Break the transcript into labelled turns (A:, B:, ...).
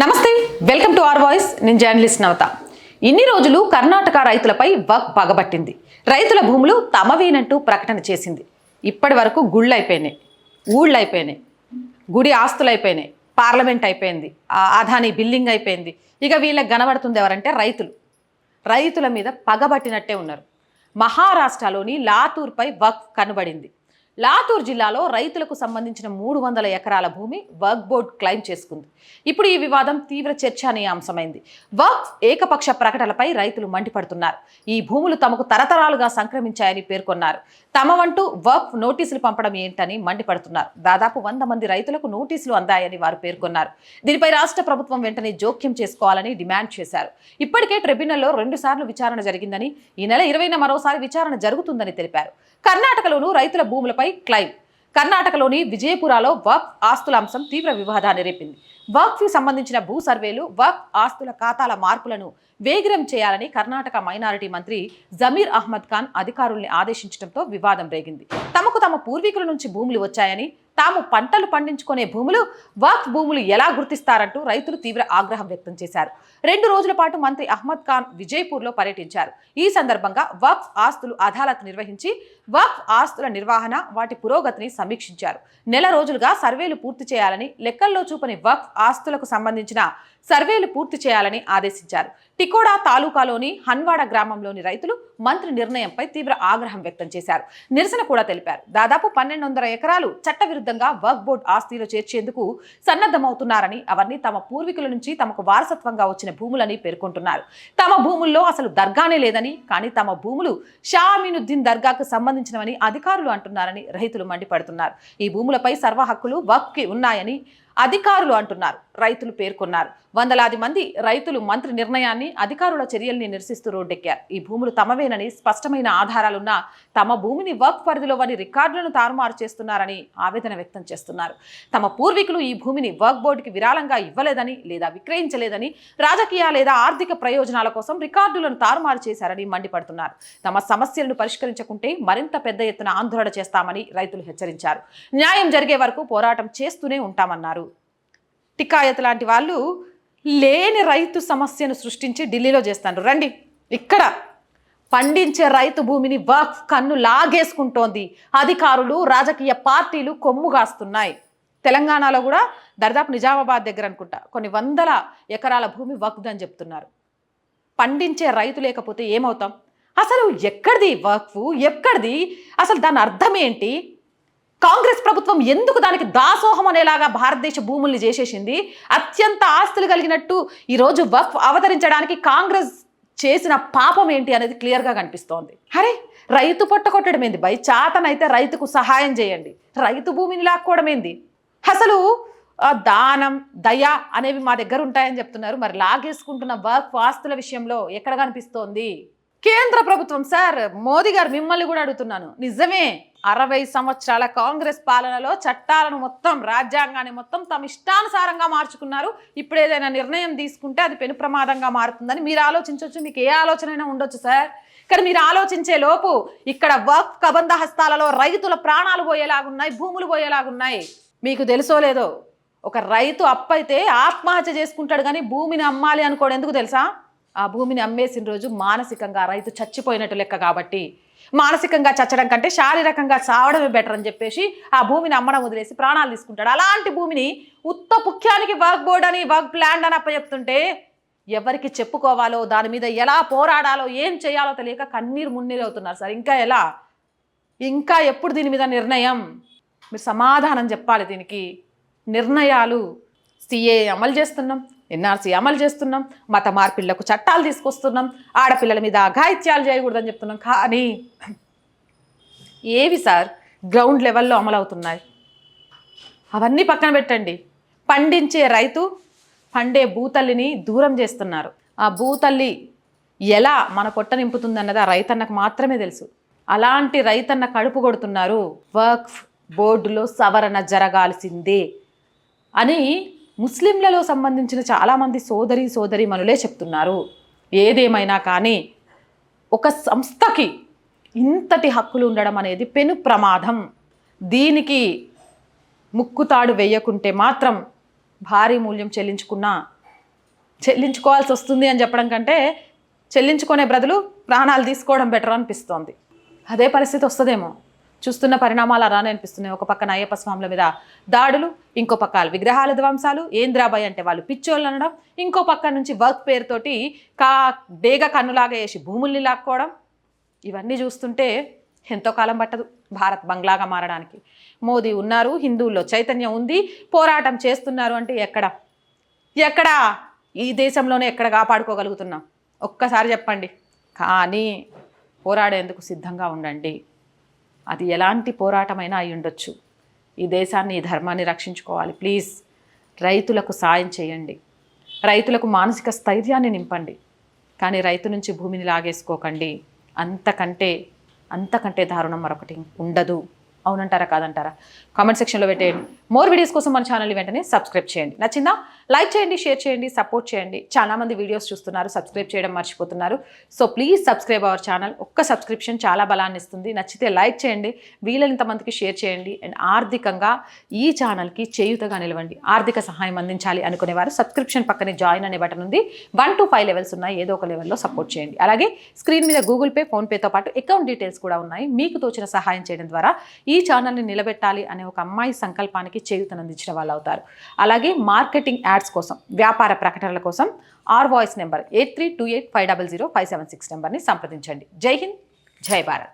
A: నమస్తే welcome to R voice. నేను journalist Navatha. ఇన్ని రోజులు కర్ణాటక రైతులపై వక్ పగబట్టింది. రైతుల భూములు తమవేనంటూ ప్రకటన చేసింది. ఇప్పటి వరకు గుళ్ళు అయిపోయినాయి ఊళ్ళు అయిపోయినాయి గుడి ఆస్తులు అయిపోయినాయి పార్లమెంట్ అయిపోయింది. ఆ బిల్డింగ్ అయిపోయింది. ఇక వీళ్ళకి కనబడుతుంది ఎవరంటే రైతులు. రైతుల మీద పగబట్టినట్టే ఉన్నారు. మహారాష్ట్రలోని లాతూర్పై వక్ కనబడింది. లాతూర్ జిల్లాలో రైతులకు సంబంధించిన మూడు వందల ఎకరాల భూమి వర్క్ బోర్డ్ క్లెయిమ్ చేసుకుంది. ఇప్పుడు ఈ వివాదం తీవ్ర చర్చానీయాంశమైంది. వర్క్ ఏకపక్ష ప్రకటనలపై రైతులు మండిపడుతున్నారు. ఈ భూములు తమకు తరతరాలుగా సంక్రమించాయని పేర్కొన్నారు. తమ వంటూ వర్క్ నోటీసులు పంపడం ఏంటని మండిపడుతున్నారు. దాదాపు వంద మంది రైతులకు నోటీసులు అందాయని వారు పేర్కొన్నారు. దీనిపై రాష్ట్ర ప్రభుత్వం వెంటనే జోక్యం చేసుకోవాలని డిమాండ్ చేశారు. ఇప్పటికే ట్రిబ్యునల్లో రెండు సార్లు విచారణ జరిగిందని ఈ నెల ఇరవైన మరోసారి విచారణ జరుగుతుందని తెలిపారు. కర్ణాటకలోనూ రైతుల భూములపై క్లైమ్. కర్ణాటకలోని విజయపురాలో వక్ ఆస్తుల అంశం తీవ్ర వివాదాన్ని రేపింది. వక్ఫ్కి సంబంధించిన భూ సర్వేలు వక్ ఆస్తుల ఖాతాల మార్పులను వేగిరం చేయాలని కర్ణాటక మైనారిటీ మంత్రి జమీర్ అహ్మద్ ఖాన్ అధికారుల్ని ఆదేశించడంతో వివాదం రేగింది. తమకు తమ పూర్వీకుల నుంచి భూములు వచ్చాయని తాము పంటలు పండించుకునే భూములు వక్ఫ్ భూములు ఎలా గుర్తిస్తారంటూ రైతులు తీవ్ర ఆగ్రహం వ్యక్తం చేశారు. రెండు రోజుల పాటు మంత్రి అహ్మద్ ఖాన్ విజయపూర్లో పర్యటించారు. ఈ సందర్భంగా వక్ఫ్ ఆస్తులు అదాలత్ నిర్వహించి వక్ఫ్ ఆస్తుల నిర్వహణ వాటి పురోగతిని సమీక్షించారు. నెల రోజులుగా సర్వేలు పూర్తి చేయాలని లెక్కల్లో చూపని వక్ఫ్ ఆస్తులకు సంబంధించిన సర్వేలు పూర్తి చేయాలని ఆదేశించారు. టికోడా తాలూకాలోని హన్వాడ గ్రామంలోని రైతులు మంత్రి నిర్ణయంపై తీవ్ర ఆగ్రహం వ్యక్తం చేశారు. నిరసన కూడా తెలిపారు. దాదాపు పన్నెండు వందల ఎకరాలు చట్టవిరుద్ధంగా వర్క్ బోర్డ్ ఆస్తిలో చేర్చేందుకు సన్నద్ధమవుతున్నారని అవన్నీ తమ పూర్వీకుల నుంచి తమకు వారసత్వంగా వచ్చిన భూములని పేర్కొంటున్నారు. తమ భూముల్లో అసలు దర్గానే లేదని కానీ తమ భూములు షామీనుద్దీన్ దర్గాకు సంబంధించినవని అధికారులు అంటున్నారని రైతులు మండిపడుతున్నారు. ఈ భూములపై సర్వ హక్కులు వక్కి ఉన్నాయని అధికారులు అంటున్నారు. రైతులు పేర్కొన్నారు. వందలాది మంది రైతులు మంత్రి నిర్ణయాన్ని అధికారుల చర్యల్ని నిరసిస్తూ రోడ్డెక్కారు. ఈ భూములు తమవేనని స్పష్టమైన ఆధారాలున్న తమ భూమిని వర్క్ పరిధిలో వారి రికార్డులను తారుమారు చేస్తున్నారని ఆవేదన వ్యక్తం చేస్తున్నారు. తమ పూర్వీకులు ఈ భూమిని వర్క్ బోర్డుకి విరాళంగా ఇవ్వలేదని లేదా విక్రయించలేదని రాజకీయ లేదా ఆర్థిక ప్రయోజనాల కోసం రికార్డులను తారుమారు చేశారని మండిపడుతున్నారు. తమ సమస్యలను పరిష్కరించకుంటే మరింత పెద్ద ఎత్తున ఆందోళన చేస్తామని రైతులు హెచ్చరించారు. న్యాయం జరిగే వరకు పోరాటం చేస్తూనే ఉంటామన్నారు. టికాయత్ లాంటి వాళ్ళు లేని రైతు సమస్యను సృష్టించి ఢిల్లీలో చేస్తాను రండి ఇక్కడ పండించే రైతు భూమిని వక్ఫ్ కన్ను లాగేసుకుంటోంది. అధికారులు రాజకీయ పార్టీలు కొమ్ము కాస్తున్నాయి. తెలంగాణలో కూడా దర్దాపు నిజామాబాద్ దగ్గర అనుకుంటా కొన్ని వందల ఎకరాల భూమి వక్ఫ్ అని చెప్తున్నారు. పండించే రైతు లేకపోతే ఏమవుతాం? అసలు ఎక్కడిది వక్ఫ్? ఎక్కడిది? అసలు దాని అర్థం ఏంటి? కాంగ్రెస్ ప్రభుత్వం ఎందుకు దానికి దాసోహం అనేలాగా భారతదేశ భూముల్ని చేసేసింది? అత్యంత ఆస్తులు కలిగినట్టు ఈరోజు వక్ఫ్ అవతరించడానికి కాంగ్రెస్ చేసిన పాపం ఏంటి అనేది క్లియర్గా కనిపిస్తోంది. అరే రైతు పొట్ట కొట్టడం ఏంది? బై చాతనైతే రైతుకు సహాయం చేయండి. రైతు భూమిని లాక్కోవడం ఏంది? అసలు దానం దయ అనేవి మా దగ్గర ఉంటాయని చెప్తున్నారు. మరి లాగేసుకుంటున్న వర్క్ ఆస్తుల విషయంలో ఎక్కడ కనిపిస్తోంది? కేంద్ర ప్రభుత్వం సార్. మోదీ గారు మిమ్మల్ని కూడా అడుగుతున్నాను. నిజమే అరవై సంవత్సరాల కాంగ్రెస్ పాలనలో చట్టాలను మొత్తం రాజ్యాంగాన్ని మొత్తం తమ ఇష్టానుసారంగా మార్చుకున్నారు. ఇప్పుడు ఏదైనా నిర్ణయం తీసుకుంటే అది పెను ప్రమాదంగా మారుతుందని మీరు ఆలోచించవచ్చు మీకు ఏ ఆలోచన అయినా ఉండొచ్చు సార్. కానీ మీరు ఆలోచించే లోపు ఇక్కడ వక్ కబంధ హస్తాలలో రైతుల ప్రాణాలు పోయేలాగున్నాయి భూములు పోయేలాగున్నాయి. మీకు తెలుసో లేదో? ఒక రైతు అప్పైతే ఆత్మహత్య చేసుకుంటాడు కానీ భూమిని అమ్మాలి అనుకోడు. ఎందుకు తెలుసా? ఆ భూమిని అమ్మేసిన రోజు మానసికంగా రైతు చచ్చిపోయినట్టు లెక్క కాబట్టి మానసికంగా చచ్చడం కంటే శారీరకంగా చావడమే బెటర్ అని చెప్పేసి ఆ భూమిని అమ్మడం వదిలేసి ప్రాణాలు తీసుకుంటాడు. అలాంటి భూమిని ఉత్త పుఖ్యానికి వర్క్ బోర్డ్ అని వర్క్ ప్లాన్ అని అప్పచెప్తుంటే ఎవరికి చెప్పుకోవాలో దాని మీద ఎలా పోరాడాలో ఏం చేయాలో తెలియక కన్నీరు మున్నీరు అవుతున్నారు సార్. ఇంకా ఎలా? ఇంకా ఎప్పుడు దీని మీద నిర్ణయం? మీరు సమాధానం చెప్పాలి దీనికి. నిర్ణయాలు సిఏ అమలు చేస్తున్నాం. ఎన్ఆర్సీ అమలు చేస్తున్నాం మత మార్పిళ్ళకు చట్టాలు తీసుకొస్తున్నాం ఆడపిల్లల మీద అఘాయిత్యాలు చేయకూడదని చెప్తున్నాం. కానీ ఏవి సార్? గ్రౌండ్ లెవెల్లో అమలవుతున్నాయి. అవన్నీ పక్కన పెట్టండి. పండించే రైతు పండే భూతల్లిని దూరం చేస్తున్నారు. ఆ భూతల్లి ఎలా మన పొట్ట నింపుతుందన్నది ఆ రైతన్నకు మాత్రమే తెలుసు. అలాంటి రైతన్న కడుపు కొడుతున్నారు. వర్క్ బోర్డులో సవరణ జరగాల్సిందే అని ముస్లింలలో సంబంధించిన చాలామంది సోదరి సోదరి మనులే చెప్తున్నారు. ఏదేమైనా కానీ ఒక సంస్థకి ఇంతటి హక్కులు ఉండడం అనేది పెను ప్రమాదం. దీనికి ముక్కుతాడు వేయకుంటే మాత్రం భారీ మూల్యం చెల్లించుకున్న చెల్లించుకోవాల్సి వస్తుంది అని చెప్పడం కంటే చెల్లించుకునే బ్రదులు ప్రాణాలు తీసుకోవడం బెటర్ అనిపిస్తోంది. అదే పరిస్థితి వస్తుందేమో. చూస్తున్న పరిణామాలు అలానే అనిపిస్తున్నాయి. ఒక పక్కన అయ్యప్ప స్వాముల మీద దాడులు ఇంకో పక్క విగ్రహాల ధ్వంసాలు ఏంద్రాబాయ్ అంటే వాళ్ళు పిచ్చోళ్ళు అనడం ఇంకో పక్క నుంచి వర్క్ పేరుతోటి కా డేగ కన్నులాగా వేసి భూముల్ని లాక్కోవడం ఇవన్నీ చూస్తుంటే ఎంతో కాలం పట్టదు భారత్ బంగ్లాగా మారడానికి. మోదీ ఉన్నారు హిందువుల్లో చైతన్యం ఉంది పోరాటం చేస్తున్నారు అంటే ఎక్కడ? ఎక్కడా? ఈ దేశంలోనే ఎక్కడ కాపాడుకోగలుగుతున్నాం? ఒక్కసారి చెప్పండి. కానీ పోరాడేందుకు సిద్ధంగా ఉండండి. అది ఎలాంటి పోరాటమైనా అయి ఉండొచ్చు. ఈ దేశాన్ని ఈ ధర్మాన్ని రక్షించుకోవాలి. ప్లీజ్ రైతులకు సాయం చేయండి. రైతులకు మానసిక స్థైర్యాన్ని నింపండి. కానీ రైతు నుంచి భూమిని లాగేసుకోకండి. అంతకంటే అంతకంటే దారుణం మరొకటి ఉండదు. అవునంటారా కాదంటారా? కామెంట్ సెక్షన్లో పెట్టేయండి. మోర్ వీడియోస్ కోసం మన ఛానల్ వెంటనే సబ్స్క్రైబ్ చేయండి. నచ్చిందా? లైక్ చేయండి షేర్ చేయండి సపోర్ట్ చేయండి. చాలా మంది వీడియోస్ చూస్తున్నారు సబ్స్క్రైబ్ చేయడం మర్చిపోతున్నారు. So please subscribe our channel ఒక్క సబ్స్క్రిప్షన్ చాలా బలాన్ని ఇస్తుంది. నచ్చితే లైక్ చేయండి వీలైనంత మందికి షేర్ చేయండి. అండ్ ఆర్థికంగా ఈ ఛానల్కి చేయుతగా నిలవండి. ఆర్థిక సహాయం అందించాలి అనుకునేవారు సబ్స్క్రిప్షన్ పక్కనే జాయిన్ అనే బటన్ ఉంది. వన్ టు ఫైవ్ లెవెల్స్ ఉన్నాయి. ఏదో ఒక లెవెల్లో సపోర్ట్ చేయండి. అలాగే స్క్రీన్ మీద గూగుల్ పే ఫోన్పేతో పాటు అకౌంట్ డీటెయిల్స్ కూడా ఉన్నాయి. మీకు తోచిన సహాయం చేయడం ద్వారా ఈ ఈ ఛానల్ని నిలబెట్టాలి అనే ఒక అమ్మాయి సంకల్పానికి చేయుతనందించిన వాళ్ళు అవుతారు అలాగే మార్కెటింగ్ యాడ్స్ కోసం వ్యాపార ప్రకటనల కోసం R Voice number eight three two eight five double zero five seven six నెంబర్ని సంప్రదించండి. జై హింద్ జై భారత్.